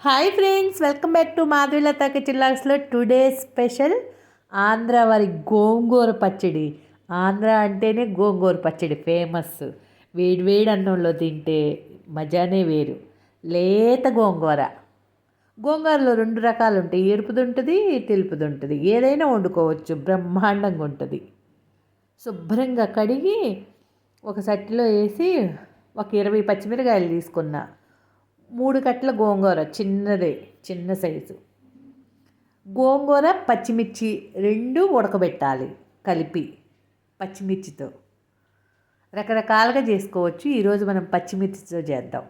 Hi friends welcome back to Madhulatha kitchen today special Andhra వారి గోంగూర పచ్చడి ఆంధ్ర అంటేనే గోంగూర పచ్చడి ఫేమస్ వేడి వేడి అన్నంలో తింటే మజానే వేరు లేత గోంగూర గోంగూరలో రెండు రకాలు ఉంటాయి ఎరుపుది ఉంటుంది తెలుపుది ఉంటుంది ఏదైనా వండుకోవచ్చు బ్రహ్మాండంగా ఉంటుంది శుభ్రంగా కడిగి ఒక సట్టిలో వేసి ఒక ఇరవై పచ్చిమిరకాయలు తీసుకున్నా. మూడు కట్టల గోంగూర చిన్నదే చిన్న సైజు. గోంగూర పచ్చిమిర్చి రెండు ఉడకబెట్టాలి కలిపి పచ్చిమిర్చితో. రకరకాలుగా చేసుకోవచ్చు. ఈరోజు మనం పచ్చిమిర్చితో చేద్దాం.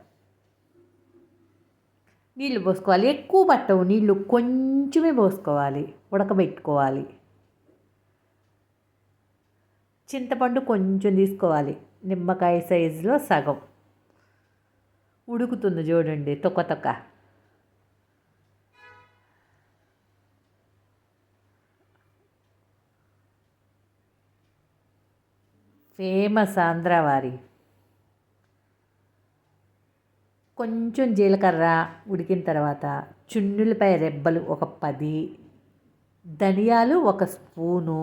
నీళ్ళు పోసుకోవాలి. ఎక్కువ పట్టవు. నీళ్ళు కొంచెమే పోసుకోవాలి. ఉడకబెట్టుకోవాలి. చింతపండు కొంచెం తీసుకోవాలి. నిమ్మకాయ సైజులో సగం. ఉడుకుతుంది చూడండి తొక్క తొక్క. ఫేమస్ ఆంధ్రవారి కొంచెం జీలకర్ర ఉడికిన తర్వాత చున్నులపై రెబ్బలు ఒక పది ధనియాలు ఒక స్పూను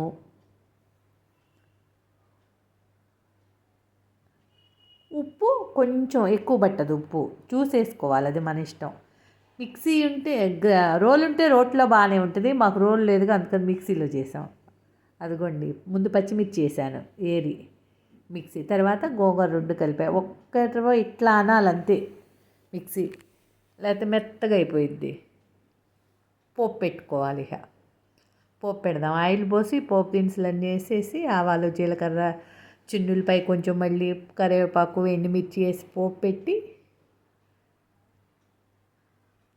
ఉప్పు కొంచెం ఎక్కువ పట్టదు ఉప్పు. చూసేసుకోవాలి అది మన ఇష్టం. మిక్సీ ఉంటే రోల్ ఉంటే రోట్లో బాగానే ఉంటుంది. మాకు రోల్ లేదుగా అందుకని మిక్సీలో చేసాం. అదిగోండి ముందు పచ్చిమిర్చి వేసాను ఏరి. మిక్సీ తర్వాత గోంగూర రెండు కలిపా. ఒక్కటో ఇట్లా అనాలంతే మిక్సీ. లేకపోతే మెత్తగా అయిపోయింది పోపు పెట్టుకోవాలి ఇక. పోపు పెడదాం. ఆయిల్ పోసి పోపు దినుసులు అన్నీ వేసేసి ఆవాలు జీలకర్ర చిన్నులపై కొంచెం మళ్ళీ కరివేపాకు ఎండుమిర్చి వేసి పోపు పెట్టి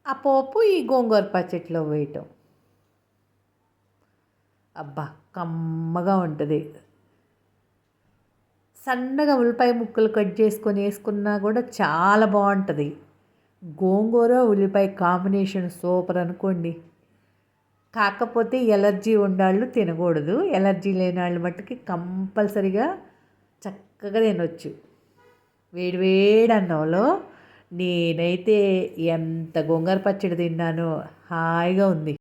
ఆ పోపు ఈ గోంగూర పచ్చడిలో వేయటం. అబ్బా కమ్మగా ఉంటుంది. సన్నగా ఉల్లిపాయ ముక్కలు కట్ చేసుకొని వేసుకున్నా కూడా చాలా బాగుంటుంది. గోంగూర ఉల్లిపాయ కాంబినేషన్ సూపర్ అనుకోండి. కాకపోతే ఎలర్జీ ఉండాళ్ళు తినకూడదు. ఎలర్జీ లేని వాళ్ళు మట్టుకి కంపల్సరిగా చక్కగా తినొచ్చు. వేడివేడి అన్నంలో నేనైతే ఎంత గోంగూర పచ్చడి తిన్నానో హాయిగా ఉంది.